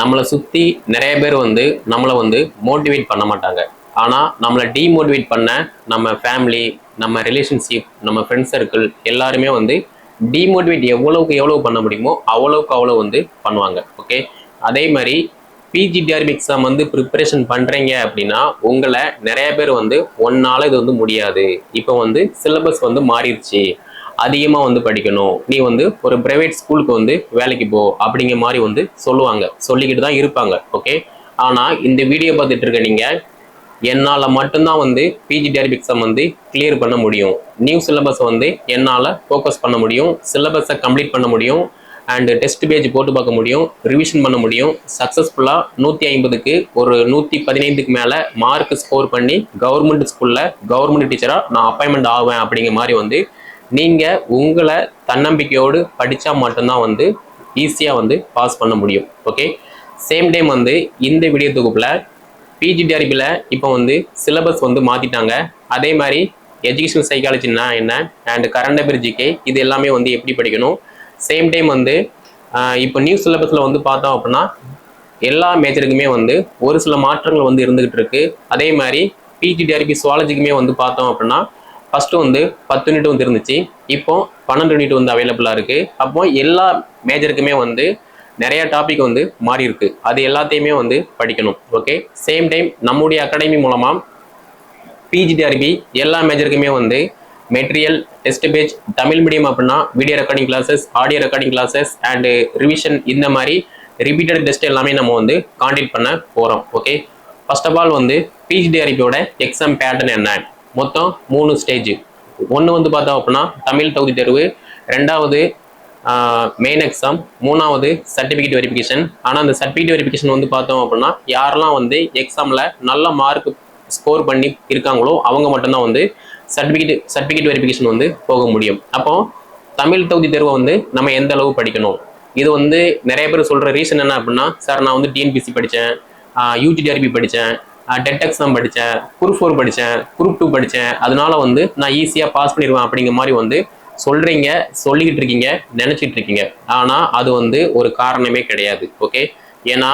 நம்மளை சுற்றி நிறைய பேர் வந்து நம்மளை வந்து மோட்டிவேட் பண்ண மாட்டாங்க. ஆனால் நம்மளை டீமோட்டிவேட் பண்ண நம்ம ஃபேமிலி நம்ம ரிலேஷன்ஷிப் நம்ம ஃப்ரெண்ட்ஸ் சர்க்கிள் எல்லாருமே வந்து டீமோட்டிவேட் எவ்வளவுக்கு எவ்வளவு பண்ண முடியுமோ அவ்வளோவுக்கு அவ்வளோ வந்து பண்ணுவாங்க. ஓகே அதே மாதிரி பிஜிடிஆர்பி எக்ஸாம் வந்து ப்ரிப்பரேஷன் பண்ணுறீங்க அப்படின்னா உங்களை நிறைய பேர் வந்து ஒன்னால் இது வந்து முடியாது. இப்போ வந்து சிலபஸ் வந்து மாறிடுச்சு. அதிகமாக வந்து படிக்கணும். நீ வந்து ஒரு பிரைவேட் ஸ்கூலுக்கு வந்து வேலைக்கு போ அப்படிங்கிற மாதிரி வந்து சொல்லுவாங்க. சொல்லிக்கிட்டு தான் இருப்பாங்க. ஓகே ஆனால் இந்த வீடியோ பார்த்துட்டு இருக்க நீங்கள் என்னால் மட்டும்தான் வந்து பிஜிடிஆர்பி எக்ஸாம் வந்து கிளியர் பண்ண முடியும். நியூ சிலபஸை வந்து என்னால் ஃபோக்கஸ் பண்ண முடியும். சிலபஸை கம்ப்ளீட் பண்ண முடியும். அண்டு டெஸ்ட் பேஜ் போட்டு பார்க்க முடியும். ரிவிஷன் பண்ண முடியும். சக்ஸஸ்ஃபுல்லாக நூற்றி ஐம்பதுக்கு ஒரு நூற்றி பதினைந்துக்கு மேலே மார்க் ஸ்கோர் பண்ணி கவர்மெண்ட் ஸ்கூலில் கவர்மெண்ட் டீச்சராக நான் அப்பாயின்மெண்ட் ஆவேன் அப்படிங்கிற மாதிரி வந்து நீங்கள் உங்களை தன்னம்பிக்கையோடு படித்தா மட்டும்தான் வந்து ஈஸியாக வந்து பாஸ் பண்ண முடியும். ஓகே சேம் டைம் வந்து இந்த வீடியோ தொகுப்பில் பிஜிடிஆர்பியில் இப்போ வந்து சிலபஸ் வந்து மாற்றிட்டாங்க அதே மாதிரி எஜுகேஷன் சைக்காலஜினா என்ன? அண்ட் கரண்ட் அஃபேர் ஜிகே இது எல்லாமே வந்து எப்படி படிக்கணும்? சேம் டைம் வந்து இப்போ நியூ சிலபஸில் வந்து பார்த்தோம் அப்படின்னா எல்லா மேஜருக்குமே வந்து ஒரு சில மாற்றங்கள் வந்து இருந்துகிட்டு இருக்கு. அதே மாதிரி பிஜிடிஆர்பி சுவாலஜிக்குமே வந்து பார்த்தோம் அப்படின்னா ஃபஸ்ட்டு வந்து பத்து யூனிட் வந்து இருந்துச்சு. இப்போ பன்னெண்டு யூனிட் வந்து அவைலபிளாக இருக்குது அப்போ எல்லா மேஜருக்குமே வந்து நிறைய டாபிக் வந்து மாறி இருக்கு. அது எல்லாத்தையுமே வந்து படிக்கணும். ஓகே சேம் டைம் நம்முடைய அகாடமி மூலமாக பிஜிடிஆர்பி எல்லா மேஜருக்குமே வந்து material test page Tamil medium அப்படின்னா video recording classes audio recording classes and revision இந்த மாதிரி ரிப்பீட்டட் டெஸ்ட் எல்லாமே நம்ம வந்து காண்டக்ட் பண்ண போகிறோம் ஓகே ஃபர்ஸ்ட் ஆஃப் ஆல் வந்து பிஜிடிஆர்பியோட எக்ஸாம் பேட்டர்ன் என்ன? மொத்தம் மூணு ஸ்டேஜ் ஒன்று வந்து பார்த்தோம் அப்படின்னா தமிழ் தகுதி தேர்வு ரெண்டாவது மெயின் எக்ஸாம் மூணாவது சர்டிஃபிகேட் வெரிஃபிகேஷன் ஆனால் அந்த சர்டிஃபிகேட் வெரிஃபிகேஷன் வந்து பார்த்தோம் அப்படின்னா யாரெல்லாம் வந்து எக்ஸாமில் நல்ல மார்க் ஸ்கோர் பண்ணி இருக்காங்களோ அவங்க மட்டும்தான் வந்து சர்டிஃபிகேட் சர்டிஃபிகேட் வெரிஃபிகேஷன் வந்து போக முடியும். அப்போ தமிழ் தகுதி தேர்வை வந்து நம்ம எந்த அளவு படிக்கணும்? இது வந்து நிறைய பேர் சொல்கிற ரீசன் என்ன அப்படின்னா சார் நான் வந்து டிஎன்பிசி படித்தேன் யூஜிடிஆர்பி படித்தேன் டெட் எக்ஸாம் படித்தேன் குரூப் ஃபோர் படித்தேன் குரூப் டூ படித்தேன் அதனால வந்து நான் ஈஸியாக பாஸ் பண்ணிடுவேன் அப்படிங்கிற மாதிரி வந்து சொல்கிறீங்க சொல்லிக்கிட்டு இருக்கீங்க நினச்சிட்டு இருக்கீங்க. ஆனால் அது வந்து ஒரு காரணமே கிடையாது ஓகே ஏன்னா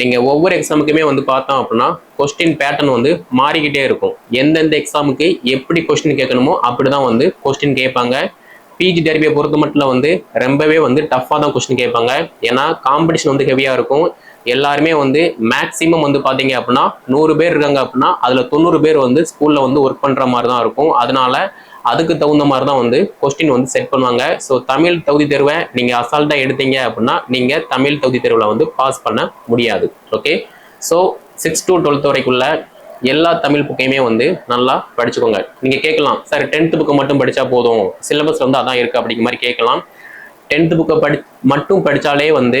நீங்கள் ஒவ்வொரு எக்ஸாமுக்குமே வந்து பார்த்தோம் அப்படின்னா கொஸ்டின் பேட்டர்ன் வந்து மாறிக்கிட்டே இருக்கும். எந்தெந்த எக்ஸாமுக்கு எப்படி கொஸ்டின் கேட்கணுமோ அப்படி தான் வந்து கொஸ்டின் கேட்பாங்க. பிஜி டெரிபியை பொறுத்த மட்டும் வந்து ரொம்பவே வந்து டஃப்பாக தான் கொஸ்டின் கேட்பாங்க. ஏன்னா காம்படிஷன் வந்து ஹெவியாக இருக்கும். எல்லாருமே வந்து மேக்ஸிமம் வந்து பார்த்தீங்க அப்படின்னா நூறு பேர் இருக்காங்க அப்படின்னா அதில் தொண்ணூறு பேர் வந்து ஸ்கூலில் வந்து ஒர்க் பண்ணுற மாதிரி தான் இருக்கும். அதனால அதுக்கு தகுந்த மாதிரி தான் வந்து கொஸ்டின் வந்து செட் பண்ணுவாங்க. ஸோ தமிழ் தகுதி தேர்வை நீங்கள் அசால்ட்டாக எடுத்தீங்க அப்படின்னா நீங்கள் தமிழ் தகுதி தேர்வில் வந்து பாஸ் பண்ண முடியாது. Okay so six to twelfth வரைக்குள்ள எல்லா தமிழ் புக்கையுமே வந்து நல்லா படிச்சுக்கோங்க. நீங்கள் கேட்கலாம் சார் டென்த்து புக்கு மட்டும் படித்தா போதும்? சிலபஸ் வந்து அதான் இருக்குது அப்படிங்கிற மாதிரி கேட்கலாம். டென்த்து புக்கை படி மட்டும் படித்தாலே வந்து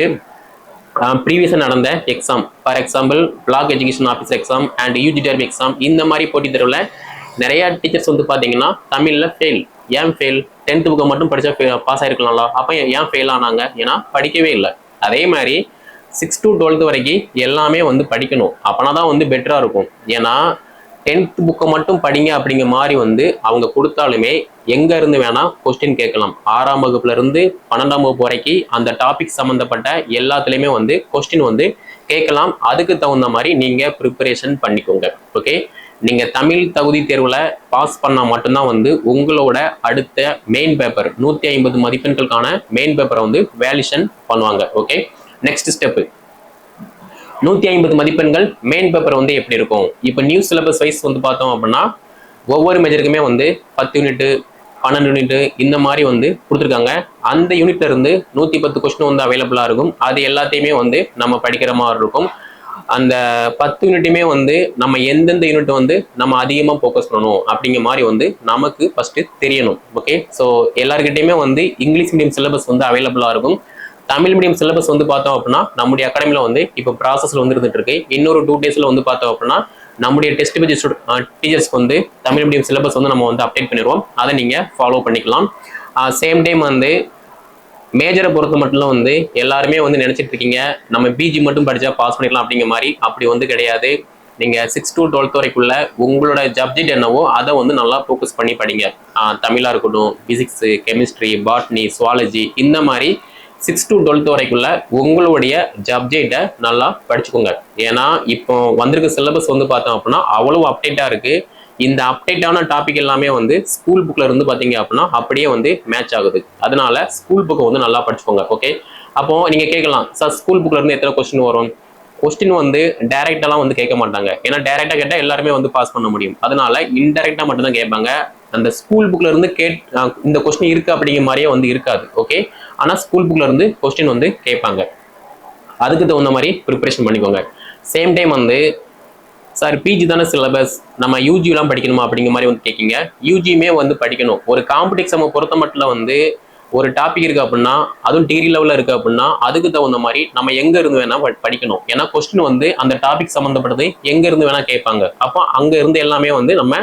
ப்ரீவியஸாக நடந்த exam for example block education office exam and UGTRB exam இந்த மாதிரி போட்டித் தேர்வில் நிறைய டீச்சர்ஸ் வந்து பார்த்தீங்கன்னா தமிழில் ஃபெயில் ஏன் ஃபெயில் டென்த் புக்கை மட்டும் படித்தா பாஸ் ஆகிருக்கலாம்ல அப்போ ஏன் ஃபெயில் ஆனாங்க? ஏன்னா படிக்கவே இல்லை. அதே மாதிரி சிக்ஸ் டு டுவெல்த் வரைக்கும் எல்லாமே வந்து படிக்கணும். அப்போனா தான் வந்து பெட்டராக இருக்கும். ஏன்னா டென்த் புக்கை மட்டும் படிங்க அப்படிங்கிற மாதிரி வந்து அவங்க கொடுத்தாலுமே எங்க இருந்து வேணா கொஸ்டின் கேட்கலாம். ஆறாம் வகுப்புல இருந்து பன்னெண்டாம் வகுப்பு வரைக்கும் அந்த டாபிக் சம்மந்தப்பட்ட எல்லாத்துலேயுமே வந்து கொஸ்டின் வந்து கேட்கலாம். அதுக்கு தகுந்த மாதிரி நீங்க ப்ரிப்பரேஷன் பண்ணிக்கோங்க. ஓகே நீங்க தமிழ் தகுதி தேர்வில் பாஸ் பண்ணால் மட்டும்தான் வந்து உங்களோட அடுத்த மெயின் பேப்பர் நூற்றி ஐம்பது மதிப்பெண்களுக்கான மெயின் பேப்பரை வந்து வேலிஷன் பண்ணுவாங்க. ஓகே நெக்ஸ்ட் ஸ்டெப்பு நூற்றி ஐம்பது மதிப்பெண்கள் மெயின் பேப்பர் வந்து எப்படி இருக்கும்? இப்போ நியூ சிலபஸ் வைஸ் வந்து பார்த்தோம் அப்படின்னா ஒவ்வொரு மேஜருக்குமே வந்து பத்து யூனிட்டு பன்னெண்டு யூனிட்டு இந்த மாதிரி வந்து கொடுத்துருக்காங்க. அந்த யூனிட்ல இருந்து நூற்றி பத்து கொஸ்டின் வந்து அவைலபிளாக இருக்கும். அது எல்லாத்தையுமே வந்து நம்ம படிக்கிற மாதிரி இருக்கும். அந்த பத்து யூனிட்டுமே வந்து நம்ம எந்தெந்த யூனிட் வந்து நம்ம அதிகமாக ஃபோக்கஸ் பண்ணணும் அப்படிங்கிற மாதிரி வந்து நமக்கு ஃபர்ஸ்ட் தெரியணும். ஓகே ஸோ எல்லாருக்கிட்டையுமே வந்து இங்கிலீஷ் மீடியம் சிலபஸ் வந்து அவைலபிளாக இருக்கும். தமிழ் மீடியம் சிலபஸ் வந்து பார்த்தோம் அப்படின்னா நம்முடைய அகாடமியில் வந்து இப்போ ப்ராசஸில் வந்து இருந்துட்டு இருக்கு இன்னொரு டூ டேஸில் வந்து பார்த்தோம் அப்படின்னா நம்முடைய டெஸ்ட் பேஜ் டீச்சர்ஸ்க்கு வந்து தமிழ் மீடியம் சிலபஸ் வந்து நம்ம வந்து அப்டேட் பண்ணிடுவோம். அதை நீங்கள் ஃபாலோ பண்ணிக்கலாம். சேம் டைம் வந்து மேஜரை பொறுத்த மட்டும் வந்து எல்லாருமே வந்து நினச்சிட்டு இருக்கீங்க. நம்ம பிஜி மட்டும் படித்தா பாஸ் பண்ணிக்கலாம் அப்படிங்கிற மாதிரி அப்படி வந்து கிடையாது. நீங்கள் சிக்ஸ் டு டுவெல்த் வரைக்குள்ள உங்களோட சப்ஜெக்ட் என்னவோ அதை வந்து நல்லா ஃபோக்கஸ் பண்ணி படிங்க. தமிழாக இருக்கட்டும் ஃபிசிக்ஸு கெமிஸ்ட்ரி பாட்னி சுவாலஜி இந்த மாதிரி சிக்ஸ் டு டுவெல்த் வரைக்குள்ள உங்களுடைய சப்ஜெக்டை நல்லா படிச்சுக்கோங்க. ஏன்னா இப்போ வந்திருக்க சிலபஸ் வந்து பார்த்தோம் அப்படின்னா அவ்வளவு அப்டேட்டாக இருக்கு. இந்த அப்டேட்டான டாபிக் எல்லாமே வந்து ஸ்கூல் புக்கில் இருந்து பார்த்தீங்க அப்படின்னா அப்படியே வந்து மேட்ச் ஆகுது. அதனால ஸ்கூல் புக்கை வந்து நல்லா படிச்சுக்கோங்க ஓகே அப்போ நீங்கள் கேட்கலாம் சார் ஸ்கூல் புக்கில் இருந்து எத்தனை கொஸ்டின் வரும்? கொஸ்டின் வந்து டைரெக்டாலாம் வந்து கேட்க மாட்டாங்க. ஏன்னா டைரெக்டாக கேட்டால் எல்லாருமே வந்து பாஸ் பண்ண முடியும். அதனால இன்டெரக்டாக மட்டும் தான் கேட்பாங்க. அந்த ஸ்கூல் புக்ல இருந்து கேட் இந்த கொஸ்டின் இருக்கு அப்படிங்கிற மாதிரியே வந்து இருக்காது ஓகே ஆனால் ஸ்கூல் புக்கில் இருந்து கொஸ்டின் வந்து கேட்பாங்க. அதுக்கு தகுந்த மாதிரி ப்ரிப்பரேஷன் பண்ணிக்கோங்க. சேம் டைம் வந்து சார் பிஜி தானே சிலபஸ் நம்ம யூஜிலாம் படிக்கணுமா? அப்படிங்கிற மாதிரி வந்து கேட்கிங்க. யூஜியுமே வந்து படிக்கணும். ஒரு காம்படிக் பொறுத்த மட்டும் வந்து ஒரு டாபிக் இருக்குது அப்படின்னா அதுவும் டிகிரி லெவலில் இருக்குது அப்படின்னா அதுக்கு தகுந்த மாதிரி நம்ம எங்கே இருந்து வேணால் படிக்கணும். ஏன்னா கொஸ்டின் வந்து அந்த டாபிக் சம்மந்தப்பட்டது எங்கே இருந்து வேணால் கேட்பாங்க. அப்போ அங்கே இருந்து எல்லாமே வந்து நம்ம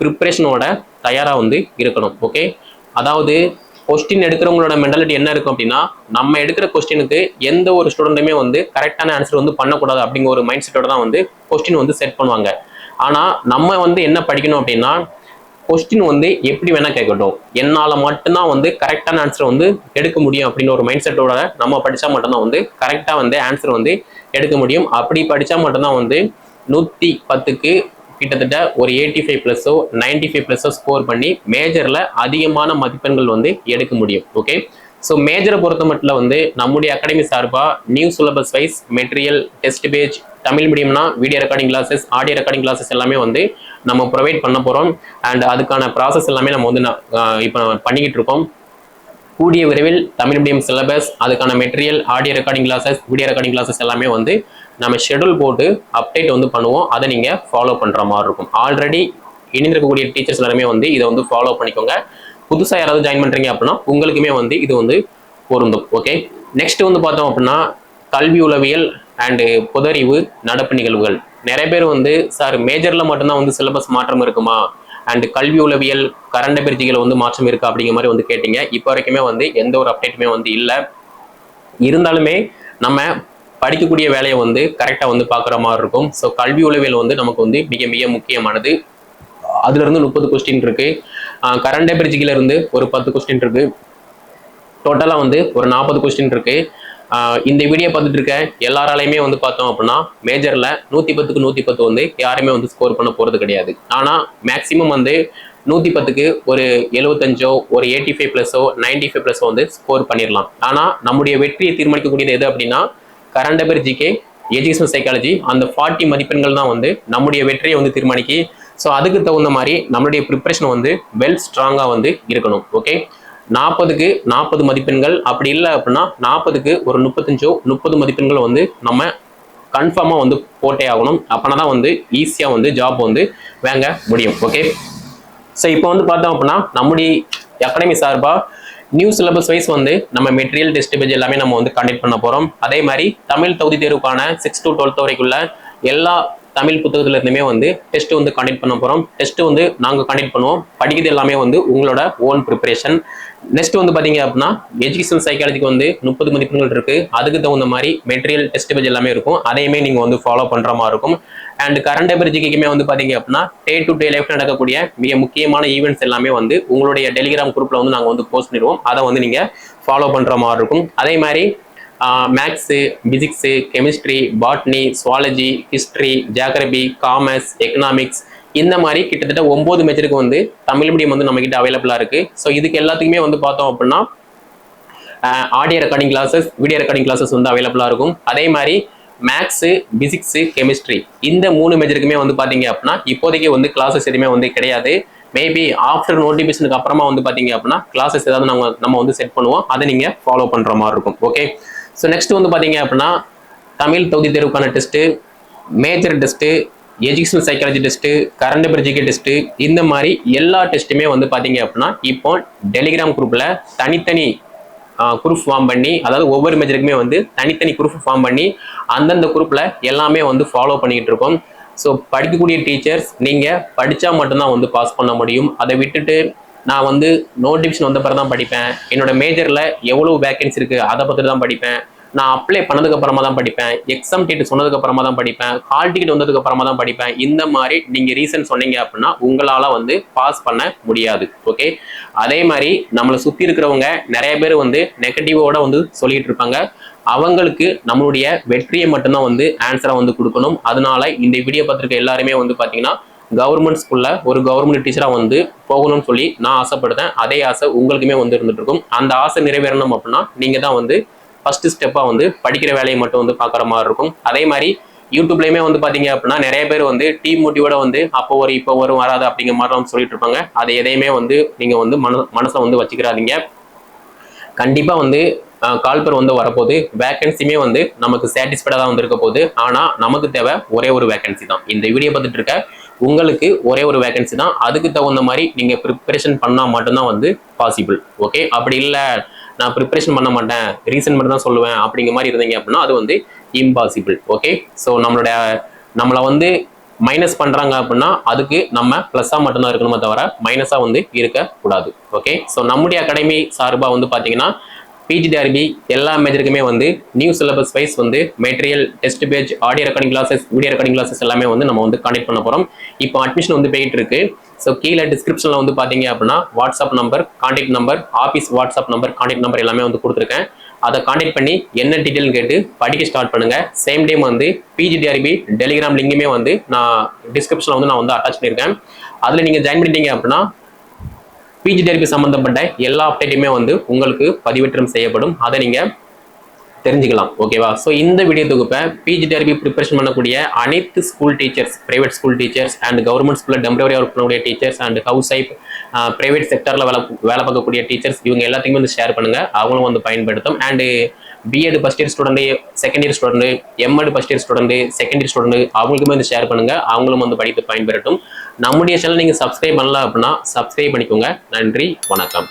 ப்ரிப்ரேஷனோட தயாராக வந்து இருக்கணும். ஓகே அதாவது கொஸ்டின் எடுக்கிறவங்களோட மென்டாலிட்டி என்ன இருக்கும் அப்படின்னா நம்ம எடுக்கிற கொஸ்டினுக்கு எந்த ஒரு ஸ்டூடெண்ட்டுமே வந்து கரெக்டான ஆன்சர் வந்து பண்ணக்கூடாது அப்படிங்கிற ஒரு மைண்ட் செட்டோட தான் வந்து கொஸ்டின் வந்து செட் பண்ணுவாங்க. ஆனால் நம்ம வந்து என்ன படிக்கணும் அப்படின்னா கொஸ்டின் வந்து எப்படி வேணால் கேட்கட்டும். என்னால் மட்டும்தான் வந்து கரெக்டான ஆன்சர் வந்து எடுக்க முடியும் அப்படின்னு ஒரு மைண்ட் செட்டோட நம்ம படித்தா மட்டும்தான் வந்து கரெக்டாக வந்து ஆன்சர் வந்து எடுக்க முடியும். அப்படி படித்தா மட்டும்தான் வந்து நூற்றி பத்துக்கு கிட்டத்தட்ட ஒரு எயிட்டி ஃபைவ் ப்ளஸோ நைன்டி ஃபைவ் ப்ளஸோ ஸ்கோர் பண்ணி மேஜரில் அதிகமான மதிப்பெண்கள் வந்து எடுக்க முடியும் ஓகே ஸோ மேஜரை பொறுத்த மட்டும் வந்து நம்முடைய அகாடமி சார்பாக new syllabus wise material test page Tamil மீடியம்னா video recording classes audio recording classes எல்லாமே வந்து நம்ம ப்ரொவைட் பண்ண போகிறோம் அண்ட் அதுக்கான ப்ராசஸ் எல்லாமே நம்ம வந்து இப்போ பண்ணிக்கிட்டு இருக்கோம். கூடிய விரைவில் தமிழ் மீடியம் சிலபஸ் அதுக்கான material audio recording classes video recording classes எல்லாமே வந்து நம்ம ஷெடியூல் போட்டு அப்டேட் வந்து பண்ணுவோம். அதை நீங்கள் ஃபாலோ பண்ணுற மாதிரி இருக்கும். ஆல்ரெடி இணைந்திருக்கக்கூடிய டீச்சர்ஸ் எல்லாருமே வந்து இதை வந்து ஃபாலோ பண்ணிக்கோங்க. புதுசாக யாராவது ஜாயின் பண்ணுறீங்க அப்படின்னா உங்களுக்குமே வந்து இது வந்து பொருந்தும். ஓகே நெக்ஸ்ட் வந்து பார்த்தோம் அப்படின்னா கல்வி உளவியல் அண்டு புதறிவு நடப்பு நிகழ்வுகள். நிறைய பேர் வந்து சார் மேஜரில் மட்டும்தான் வந்து சிலபஸ் மாற்றம் இருக்குமா? அண்ட் கல்வி உளவியல் கரண்ட் அபிரிச்சிகள் வந்து மாற்றம் இருக்கா அப்படிங்கிற மாதிரி வந்து கேட்டீங்க. இப்போ வரைக்குமே வந்து எந்த ஒரு அப்டேட்டுமே வந்து இல்லை. இருந்தாலுமே நம்ம படிக்கக்கூடிய வேலையை வந்து கரெக்டாக வந்து பார்க்குற மாதிரி இருக்கும். ஸோ கல்வி உளவியல் வந்து நமக்கு வந்து மிக மிக முக்கியமானது. அதுலேருந்து முப்பது கொஸ்டின் இருக்கு. கரண்ட் அபிரிச்சிகள் ஒரு பத்து கொஸ்டின் இருக்கு. டோட்டலாக வந்து ஒரு நாற்பது கொஸ்டின் இருக்குது இந்த வீடியோ பார்த்துட்டு இருக்க எல்லாராலையுமே வந்து பார்த்தோம் அப்படின்னா மேஜரில் நூற்றி பத்துக்கு நூற்றி பத்து வந்து யாருமே வந்து ஸ்கோர் பண்ண போகிறது கிடையாது. ஆனால் மேக்ஸிமம் வந்து நூற்றி பத்துக்கு ஒரு எழுபத்தஞ்சோ ஒரு எயிட்டி ஃபைவ் ப்ளஸோ நைன்டி ஃபைவ் ப்ளஸோ வந்து ஸ்கோர் பண்ணிடலாம் ஆனால் நம்முடைய வெற்றியை தீர்மானிக்கக்கூடியது எது அப்படின்னா current affair GK education psychology அந்த ஃபார்ட்டி மதிப்பெண்கள் தான் வந்து நம்முடைய வெற்றியை வந்து தீர்மானிக்கி ஸோ அதுக்கு தகுந்த மாதிரி நம்மளுடைய ப்ரிப்ரேஷன் வந்து வெல் ஸ்ட்ராங்காக வந்து இருக்கணும். ஓகே நாற்பதுக்கு நாற்பது மதிப்பெண்கள். அப்படி இல்லை அப்படின்னா நாற்பதுக்கு ஒரு முப்பத்தஞ்சோ முப்பது மதிப்பெண்கள் வந்து நம்ம கன்ஃபார்மாக வந்து போட்டே ஆகணும். அப்போனா தான் வந்து ஈஸியாக வந்து ஜாப் வந்து வாங்க முடியும். ஓகே ஸோ இப்போ வந்து பார்த்தோம் அப்படின்னா நம்முடைய அகாடமி சார்பாக நியூ சிலபஸ் வைஸ் வந்து நம்ம மெட்டீரியல் டெஸ்ட் பேஜ் எல்லாமே நம்ம வந்து கண்டக்ட் பண்ண போகிறோம் அதே மாதிரி தமிழ் தகுதி தேர்வுக்கான சிக்ஸ் டு டுவெல்த் வரைக்குள்ள எல்லா தமிழ் புத்தகத்துல இருந்துமே வந்து டெஸ்ட் வந்து கண்டக்ட் பண்ண போகிறோம் டெஸ்ட் வந்து நாங்கள் கண்டக்ட் பண்ணுவோம். படிக்கிறது எல்லாமே வந்து உங்களோட ஓன் ப்ரிப்பரேஷன் நெக்ஸ்ட் வந்து பார்த்தீங்க அப்படின்னா எஜுகேஷன் சைக்காலஜிக்கு வந்து முப்பது மதிப்பெண்கள் இருக்கு. அதுக்கு தகுந்த மாதிரி மெட்டீரியல் டெஸ்ட் பேஜ் எல்லாமே இருக்கும். அதையுமே நீங்கள் வந்து ஃபாலோ பண்ணுற மாதிரி இருக்கும். அண்ட் கரண்ட் அபிரிஜிக்குமே வந்து பார்த்தீங்க அப்படின்னா டே டு டே லைஃப் நடக்கக்கூடிய மிக முக்கியமான ஈவெண்ட்ஸ் எல்லாமே வந்து உங்களுடைய டெலிகிராம் குரூப்பில் வந்து நாங்கள் வந்து போஸ்ட் பண்ணிடுவோம். அதை வந்து நீங்கள் ஃபாலோ பண்ணுற மாதிரி இருக்கும். அதே மாதிரி maths physics chemistry botany zoology history geography commerce economics இந்த மாதிரி கிட்டத்தட்ட ஒம்பது மேஜருக்கு வந்து தமிழ் மீடியம் வந்து நம்மக்கிட்ட அவைலபிளாக இருக்குது ஸோ இதுக்கு எல்லாத்துக்குமே வந்து பார்த்தோம் அப்படின்னா audio recording classes video recording classes வந்து அவைலபிளாக இருக்கும். அதே மாதிரி மேக்ஸு பிசிக்ஸு கெமிஸ்ட்ரி இந்த மூணு மேஜருக்குமே வந்து பார்த்தீங்க அப்படின்னா இப்போதைக்கு வந்து கிளாஸஸ் எதுவுமே வந்து கிடையாது. மேபி ஆஃப்டர் நோட்டிஃபிகேஷனுக்கு அப்புறமா வந்து பார்த்தீங்க அப்படின்னா கிளாஸஸ் ஏதாவது நம்ம நம்ம வந்து செட் பண்ணுவோம். அதை நீங்கள் ஃபாலோ பண்ணுற மாதிரி இருக்கும். ஓகே ஸோ நெக்ஸ்ட் வந்து பார்த்தீங்க அப்படின்னா தமிழ் தொகுதி தேர்வுக்கான test major test educational psychology test current பிரிஜிகே test இந்த மாதிரி எல்லா டெஸ்ட்டுமே வந்து பார்த்தீங்க அப்படின்னா இப்போ டெலிகிராம் குரூப்பில் தனித்தனி குரூப் ஃபார்ம் பண்ணி அதாவது ஒவ்வொரு மேஜருக்குமே வந்து தனித்தனி குரூப் ஃபார்ம் பண்ணி அந்தந்த குரூப்பில் எல்லாமே வந்து ஃபாலோ பண்ணிக்கிட்டு இருக்கோம். ஸோ படிக்கக்கூடிய டீச்சர்ஸ் நீங்கள் படித்தா மட்டும்தான் வந்து பாஸ் பண்ண முடியும். அதை விட்டுட்டு நான் வந்து நோட்டிஃபிகேஷன் வந்த பிறகு தான் படிப்பேன். என்னோட மேஜரில் எவ்வளோ வேகன்சி இருக்குது அதை பற்றி தான் படிப்பேன். நான் அப்ளை பண்ணதுக்கு அப்புறமா தான் படிப்பேன். எக்ஸாம் டேட் சொன்னதுக்கு அப்புறமா தான் படிப்பேன். ஹால் டிக்கெட் வந்ததுக்கு அப்புறமா தான் படிப்பேன். இந்த மாதிரி நீங்கள் ரீசன் சொன்னீங்க அப்படின்னா உங்களால் வந்து பாஸ் பண்ண முடியாது. ஓகே அதே மாதிரி நம்மளை சுற்றி இருக்கிறவங்க நிறைய பேர் வந்து நெகட்டிவோட வந்து சொல்லிட்டு இருப்பாங்க. அவங்களுக்கு நம்மளுடைய வெற்றியை மட்டும்தான் வந்து ஆன்சரை வந்து கொடுக்கணும். அதனால இந்த வீடியோ பார்த்துருக்க எல்லாருமே வந்து பார்த்தீங்கன்னா கவர்மெண்ட் ஸ்கூலில் ஒரு கவர்மெண்ட் டீச்சராக வந்து போகணும்னு சொல்லி நான் ஆசைப்படுறேன். அதே ஆசை உங்களுக்குமே வந்து இருந்துட்டு இருக்கும் அந்த ஆசை நிறைவேறணும் அப்படின்னா நீங்கள் தான் வந்து ஃபஸ்ட்டு ஸ்டெப்பாக வந்து படிக்கிற வேலையை மட்டும் வந்து பார்க்குற மாதிரி இருக்கும். அதே மாதிரி யூடியூப்லேயுமே வந்து பார்த்தீங்க அப்படின்னா நிறைய பேர் வந்து டீம் மோட்டிவோட வந்து அப்போ வரும் இப்போ வரும் வராது அப்படிங்கிற மாதிரிலாம் சொல்லிட்டு இருப்பாங்க. அதை எதையுமே வந்து நீங்கள் வந்து மன மனசை வந்து வச்சுக்கிறாதீங்க. கண்டிப்பாக வந்து கால்பர் வந்து வரப்போகுது. வேகன்சியுமே வந்து நமக்கு சாட்டிஸ்ஃபைடாக தான் வந்திருக்க போகுது. ஆனால் நமக்கு தேவை ஒரே ஒரு வேகன்சி தான். இந்த வீடியோ பார்த்துட்டு இருக்க உங்களுக்கு ஒரே ஒரு வேகன்சி தான். அதுக்கு தகுந்த மாதிரி நீங்கள் ப்ரிப்பரேஷன் பண்ணால் மட்டும்தான் வந்து பாசிபிள் ஓகே அப்படி இல்லை நான் ப்ரிப்பரேஷன் பண்ண மாட்டேன் ரீசன் மட்டும் தான் சொல்லுவேன் அப்படிங்கிற மாதிரி இருந்தீங்க அப்படின்னா அது வந்து இம்பாசிபிள் ஓகே ஸோ நம்மளுடைய நம்மளை வந்து மைனஸ் பண்ணுறாங்க அப்படின்னா அதுக்கு நம்ம ப்ளஸ்ஸாக மட்டும்தான் இருக்கணுமே தவிர மைனஸாக வந்து இருக்கக்கூடாது. ஓகே ஸோ நம்முடைய அகாடமி சார்பாக வந்து பார்த்தீங்கன்னா பிஜிடிஆர்பி எல்லா மேஜருக்குமே வந்து நியூ சிலபஸ் வைஸ் வந்து material test page audio recording classes video recording classes எல்லாமே வந்து நம்ம வந்து கான்டெக்ட் பண்ண போகிறோம் இப்போ அட்மிஷன் வந்து போயிட்டு இருக்கு. ஸோ கீழே டிஸ்கிரிப்ஷனில் வந்து பார்த்தீங்க அப்படின்னா WhatsApp number contact number office WhatsApp number contact number எல்லாமே வந்து கொடுத்துருக்கேன். அதை கான்டாக்ட் பண்ணி என்ன டீட்டெயில் கேட்டு படிக்க ஸ்டார்ட் பண்ணுங்க. சேம் டைம் வந்து பிஜிடிஆர்பி டெலிகிராம் லிங்குமே வந்து நான் டிஸ்கிரிப்ஷனில் வந்து நான் வந்து அட்டாச் பண்ணியிருக்கேன். அதில் நீங்கள் ஜாயின் பண்ணிட்டீங்க அப்படின்னா பிஜி தெரப்பி சம்மந்தப்பட்ட எல்லா அப்டேட்டுமே வந்து உங்களுக்கு பதிவேற்றம் செய்யப்படும். அதை நீங்கள் தெரிஞ்சுக்கலாம். ஓகேவா ஸோ இந்த வீடியோ தொகுப்பை பிஜி தெரப்பி ப்ரிப்பரேஷன் பண்ணக்கூடிய அனைத்து school teachers private school teachers and government ஸ்கூலில் டெம்பரவரி ஒர்க் பண்ணக்கூடிய teachers and housewife private செக்டரில் வேலை வேலை பார்க்கக்கூடிய டீச்சர்ஸ் இவங்க எல்லாத்தையுமே வந்து ஷேர் பண்ணுங்கள் அவங்களும் வந்து பயன்படுத்தும். And B Ed first year student second year student M Ed first year student second year student அவங்களுக்குமே வந்து ஷேர் பண்ணுங்கள் அவங்களும் வந்து படித்து பயன்பெறட்டும் நம்முடைய சேனல் நீங்கள் சப்ஸ்கிரைப் பண்ணல அப்படின்னா சப்ஸ்கிரைப் பண்ணிக்கோங்க. நன்றி வணக்கம்.